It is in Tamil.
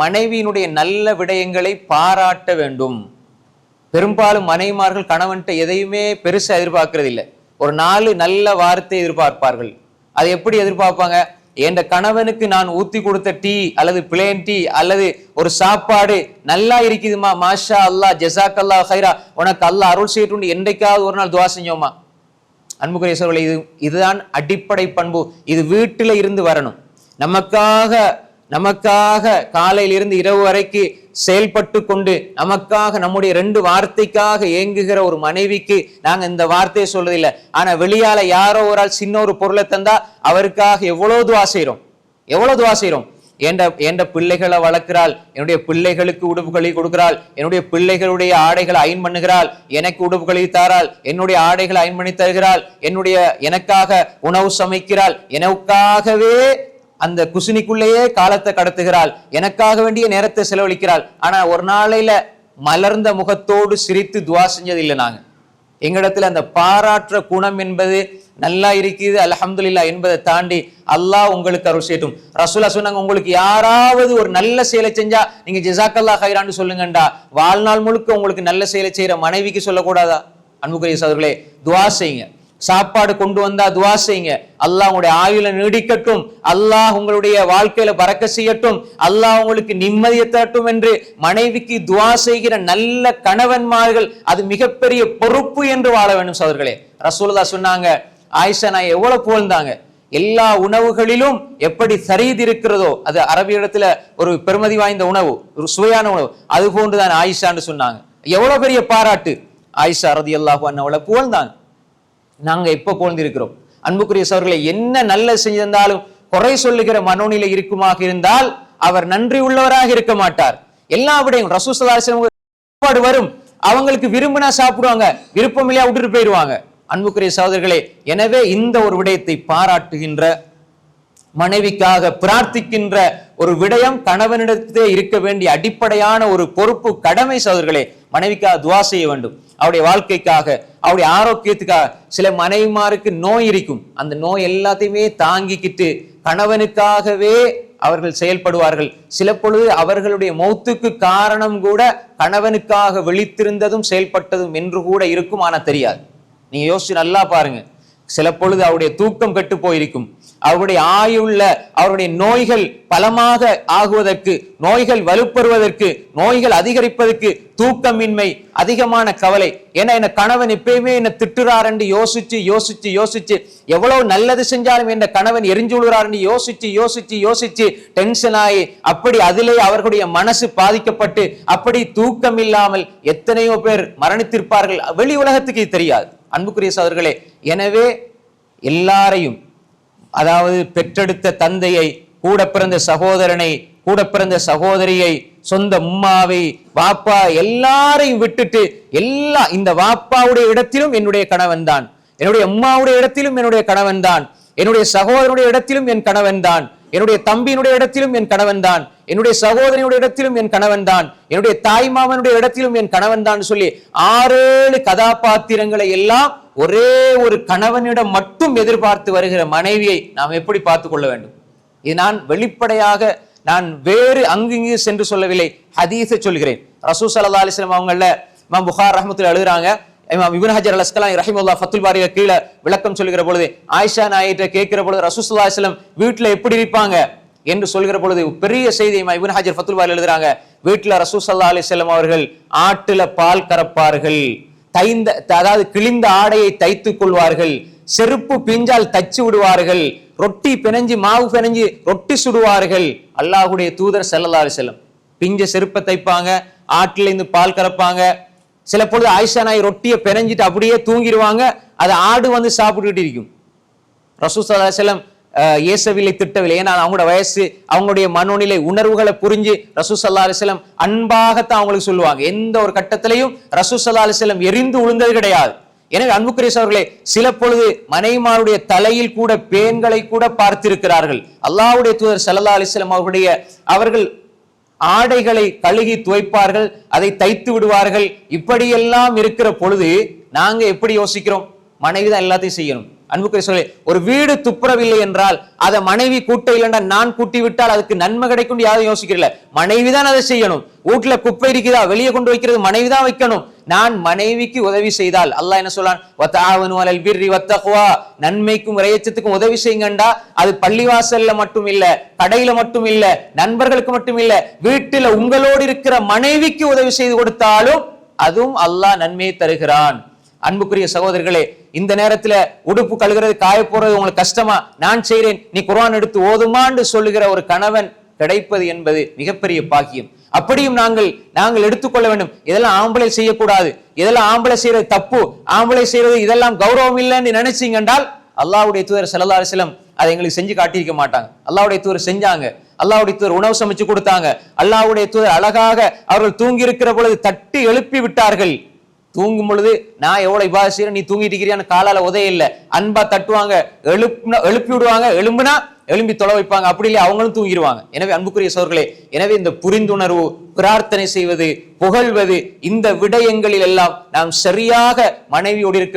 மனைவியினுடைய நல்ல விடயங்களை பாராட்ட வேண்டும். பெரும்பாலும் மனைவிமார்கள் கணவன்கிட்ட எதையுமே பெருசாக எதிர்பார்க்கறது இல்லை ஒரு நாலு நல்ல வார்த்தை எதிர்பார்ப்பார்கள். அதை எப்படி எதிர்பார்ப்பாங்க? என் கணவனுக்கு நான் ஊத்தி கொடுத்த டீ அல்லது பிளேன் டீ அல்லது ஒரு சாப்பாடு நல்லா இருக்குதுமா? மாஷா அல்லாஹ் ஜசாக் அல்லா ஹைரா உனக்கு அல்லா அருள் செய்யட்டும் என்றைக்காவது ஒரு நாள் துவா செஞ்சோமா? அன்புக்குரிய சோழர்களே இது இதுதான் அடிப்படை பண்பு. இது வீட்டில் இருந்து வரணும். நமக்காக நமக்காக காலையிலிருந்து இரவு வரைக்கு செயல்பட்டு கொண்டு நமக்காக நம்முடைய ரெண்டு வார்த்தைக்காக ஏங்குகிற ஒரு மனைவிக்கு நாங்கள் இந்த வார்த்தையை சொல்றதில்லை. ஆனா வெளியால யாரோ ஒரு ஆள் சின்ன ஒரு பொருளை தந்தா அவருக்காக எவ்வளவு துவா செய்றோம்? எவ்வளவு துவா செய்றோம்? என்ற என்ற பிள்ளைகளை வளர்க்கிறாள் என்னுடைய பிள்ளைகளுக்கு உடுப்புகளை கொடுக்கிறாள் என்னுடைய பிள்ளைகளுடைய ஆடைகளை அயன் பண்ணுகிறாள் எனக்கு உடுப்புகளை தாராள் என்னுடைய ஆடைகளை அயன் பண்ணி தருகிறாள் என்னுடைய எனக்காக உணவு சமைக்கிறாள் எனக்காகவே அந்த குசினிக்குள்ளேயே காலத்தை கடத்துகிறாள். எனக்காக வேண்டிய நேரத்தை செலவழிக்கிறாள். ஆனா ஒரு நாளையில மலர்ந்த முகத்தோடு சிரித்து துவா செஞ்சது இல்லை நாங்க. எங்களிடத்துல அந்த பாராட்டுற குணம் என்பது நல்லா இருக்குது அல்ஹம்துலில்லா என்பதை தாண்டி அல்லாஹ் உங்களுக்கு அருள் செய்யட்டும். ரசூலா சொன்னாங்க உங்களுக்கு யாராவது ஒரு நல்ல செயலை செஞ்சா நீங்க ஜிசாக்கல்லா ஹைரான்னு சொல்லுங்கண்டா. வாழ்நாள் முழுக்க உங்களுக்கு நல்ல செயலை செய்யற மனைவிக்கு சொல்லக்கூடாதா? அன்புக்குரிய சோதர்களே துவா செய்யுங்க. சாப்பாடு கொண்டு வந்தா துவா செய்யுங்க. அல்லாஹ் உங்களுடைய ஆயுள நீடிக்கட்டும். அல்லாஹ் உங்களுடைய வாழ்க்கையில பறக்க செய்யட்டும். அல்லாஹ் உங்களுக்கு நிம்மதியை தரட்டும் என்று மனைவிக்கு துவா செய்கிற நல்ல கணவன்மார்கள் அது மிகப்பெரிய பொறுப்பு என்று வாழ வேண்டும் சோதர்களே ரசூலுல்லா சொன்னாங்க ஆயிஷா நான் எவ்வளவு புகழ்ந்தாங்க? எல்லா உணவுகளிலும் எப்படி சரீது இருக்கிறதோ அது அரபியிடத்துல ஒரு பெருமதி வாய்ந்த உணவு ஒரு சுவையான உணவு. அது போன்றுதான் ஆயிஷான்னு சொன்னாங்க. எவ்வளவு பெரிய பாராட்டு. ஆயிஷா ரதி அல்லாஹு அண்ணவளை புகழ்ந்தாங்க. நாங்க இப்போ போழ்ந்திருக்கிறோம் அன்புக்குரிய சவர்களை என்ன நல்ல செஞ்சிருந்தாலும் குறை சொல்லுகிற மனோநிலை இருக்குமாக இருந்தால் அவர் நன்றி உள்ளவராக இருக்க மாட்டார். எல்லா விடையும் ரசூசலாசம் வரும். அவங்களுக்கு விரும்பினா சாப்பிடுவாங்க விருப்பம் இல்லையா விட்டுட்டு போயிடுவாங்க. அன்புக்குரிய சகோதரர்களே எனவே இந்த ஒரு விடயத்தை பாராட்டுகின்ற மனைவிக்காக பிரார்த்திக்கின்ற ஒரு விடயம் கணவனிடத்தே இருக்க வேண்டிய அடிப்படையான ஒரு பொறுப்பு கடமை சகோதரர்களே மனைவிக்காக துவா செய்ய வேண்டும். அவருடைய வாழ்க்கைக்காக அவருடைய ஆரோக்கியத்துக்காக சில மனைவிமாருக்கு நோய் இருக்கும். அந்த நோய் எல்லாத்தையுமே தாங்கிக்கிட்டு கணவனுக்காகவே அவர்கள் செயல்படுவார்கள். சில பொழுது அவர்களுடைய மௌத்துக்கு காரணம் கூட கணவனுக்காக விழித்திருந்ததும் செயல்பட்டதும் என்று கூட இருக்கும். ஆனால் தெரியாது. நீங்க யோசிச்சு நல்லா பாருங்க. சில பொழுது அவருடைய தூக்கம் கெட்டு போயிருக்கும். அவருடைய ஆயுள்ள அவருடைய நோய்கள் பலமாக ஆகுவதற்கு நோய்கள் வலுப்பெறுவதற்கு நோய்கள் அதிகரிப்பதற்கு தூக்கமின்மை அதிகமான கவலை. ஏன்னா என்ன கணவன் எப்பயுமே என்ன திட்டுறாருன்னு யோசிச்சு யோசிச்சு யோசிச்சு எவ்வளவு நல்லது செஞ்சாலும் என்ன கணவன் எரிஞ்சு விழுறாருன்னு யோசிச்சு யோசிச்சு யோசிச்சு டென்ஷன் ஆகி அப்படி அதிலே அவர்களுடைய மனசு பாதிக்கப்பட்டு அப்படி தூக்கம் இல்லாமல் எத்தனையோ பேர் மரணித்திருப்பார்கள். வெளி உலகத்துக்கு தெரியாது. அன்புக்குரிய சோதர்களே எனவே எல்லாரையும் அதாவது பெற்றெடுத்த தந்தையை கூட பிறந்த சகோதரனை கூட பிறந்த சகோதரியை சொந்த உம்மாவை வாப்பா எல்லாரையும் விட்டுட்டு எல்லா இந்த வாப்பாவுடைய இடத்திலும் என்னுடைய கணவன் தான். என்னுடைய உம்மாவுடைய இடத்திலும் என்னுடைய கணவன் தான். என்னுடைய சகோதரனுடைய இடத்திலும் என் கணவன் தான். என்னுடைய தம்பியினுடைய இடத்திலும் என் கணவன் தான். என்னுடைய சகோதரனுடைய இடத்திலும் என் கணவன் தான். என்னுடைய தாய் மாமனுடைய இடத்திலும் என் கணவன் தான் சொல்லி ஆறேழு கதாபாத்திரங்களை எல்லாம் ஒரே ஒரு கணவனிடம் மட்டும் எதிர்பார்த்து வருகிற மனைவியை நாம் எப்படி பார்த்து கொள்ள வேண்டும்? இது நான் வெளிப்படையாக நான் வேறு அங்கிங்கு சென்று சொல்லவில்லை. ஹதீஸை சொல்கிறேன். ரசூ சல்லா அலிஸ்லாம் அவங்கள இமாம் புகார் ரஹமத்தில் எழுதுறாங்க இமாம் இப்னு ஹஜர் அலஸ்கலாம் ரஹிமுல்லா ஃபத்துல் பாரிக கீழே விளக்கம் சொல்கிற பொழுது ஆயிஷா நாயிட்ட கேட்கிற பொழுது ரசூசுல்லா இஸ்லம் வீட்டில் எப்படி இருப்பாங்க? என்று சொல்கிற பொழுது பெரிய செய்தி இமாம் இப்னு ஹஜர் ஃபத்துல் பாரி எழுதுறாங்க வீட்டில் ரசூசல்லா அலி செல்லம் அவர்கள் ஆட்டுல பால் கறப்பார்கள். தைந்த அதாவது கிழிந்த ஆடையை தைத்து கொள்வார்கள். செருப்பு பிஞ்சால் தச்சு விடுவார்கள். ரொட்டி பிணைஞ்சு மாவு பிணைஞ்சு ரொட்டி சுடுவார்கள். அல்லாஹுடைய தூதர் செல்லல்லாறு செல்லம் பிஞ்ச செருப்பை தைப்பாங்க ஆட்டிலேருந்து பால் கறப்பாங்க. சில பொழுது ஆயிஷா நாய் ரொட்டியை பிணைஞ்சிட்டு அப்படியே தூங்கிடுவாங்க. அதை ஆடு வந்து சாப்பிட்டுக்கிட்டு இருக்கும். ரசூ செல்லம் இயேசவில்லை திட்டவில்லை. ஏன்னா அவங்களோட வயசு அவங்களுடைய மனோநிலை உணர்வுகளை புரிஞ்சு ரசூ சல்லா அலிஸ்லம் அன்பாகத்தான் அவங்களுக்கு சொல்லுவாங்க. எந்த ஒரு கட்டத்திலையும் ரசூ சல்லா அலிஸ்லம் எரிந்து உளுந்தது கிடையாது. எனவே அன்புக்குரேஸ் அவர்களே சில பொழுது மனைமாருடைய தலையில் கூட பேன்களை கூட பார்த்திருக்கிறார்கள். அல்லாவுடைய தூதர் சல்லா அலிஸ்லம் அவர்களுடைய அவர்கள் ஆடைகளை கழுகி துவைப்பார்கள் அதை தைத்து விடுவார்கள். இப்படியெல்லாம் இருக்கிற பொழுது நாங்க எப்படி யோசிக்கிறோம்? மனைவி தான் எல்லாத்தையும் செய்யணும். அன்புக்குரிய சொல்லி ஒரு வீடு துப்புரவில்லை என்றால் அதை மனைவி கூட்ட இல்லைன்னா நான் கூட்டி விட்டால் அதுக்கு நன்மை கிடைக்கும் யாரும் யோசிக்கிறல மனைவி தான் அதை செய்யணும். வீட்டுல குப்பை இருக்குதா? வெளியே கொண்டு வைக்கிறது மனைவி தான் வைக்கணும். நான் மனைவிக்கு உதவி செய்தால் அல்லாஹ் என்ன சொல்லான் வத்தாவனு வத்தகுவா நன்மைக்கும் இறையச்சத்துக்கும் உதவி செய்யுங்கண்டா. அது பள்ளிவாசல்ல மட்டும் இல்ல கடையில மட்டும் இல்ல நண்பர்களுக்கு மட்டும் இல்ல வீட்டுல உங்களோடு இருக்கிற மனைவிக்கு உதவி செய்து கொடுத்தாலும் அதுவும் அல்லாஹ் நன்மையை தருகிறான். அன்புக்குரிய சகோதரர்களே இந்த நேரத்துல உடுப்பு கழுகிறது காய போறது உங்களுக்கு கஷ்டமா? நான் செய்கிறேன் நீ குரான் எடுத்து ஓதுமான்னு சொல்லுகிற ஒரு கணவன் கிடைப்பது என்பது மிகப்பெரிய பாக்கியம். அப்படியும் நாங்கள் நாங்கள் எடுத்துக்கொள்ள வேண்டும். இதெல்லாம் ஆம்பளை செய்யக்கூடாது. இதெல்லாம் ஆம்பளை செய்யறது தப்பு. ஆம்பளை செய்யறது இதெல்லாம் கௌரவம் இல்லைன்னு நினைச்சீங்க என்றால் அல்லாவுடைய தூதர் ஸல்லல்லாஹு அலைஹி அதை எங்களுக்கு செஞ்சு காட்டியிருக்க மாட்டாங்க. அல்லாவுடைய தூதர் செஞ்சாங்க. அல்லாவுடைய தூதர் உணவு சமைச்சு கொடுத்தாங்க. அல்லாவுடைய தூதர் அழகாக அவர்கள் தூங்கி இருக்கிற பொழுது தட்டி எழுப்பி விட்டார்கள். தூங்கும் பொழுது நான் எவ்வளவு இபாத செய்யறேன் நீ தூங்கிட்டு இருக்கிறியான்னு காலால உதய இல்ல. அன்பா தட்டுவாங்க. எழுப்புனா எழுப்பி விடுவாங்க. எலும்புனா எழும்பி தொலை வைப்பாங்க. அப்படி இல்லையா? அவங்களும் தூங்கிடுவாங்க எனவே அன்புக்குரிய சோர்களே எனவே இந்த புரிந்துணர்வு பிரார்த்தனை செய்வது புகழ்வது இந்த விடயங்களில் எல்லாம் நாம் சரியாக மனைவியோடு இருக்க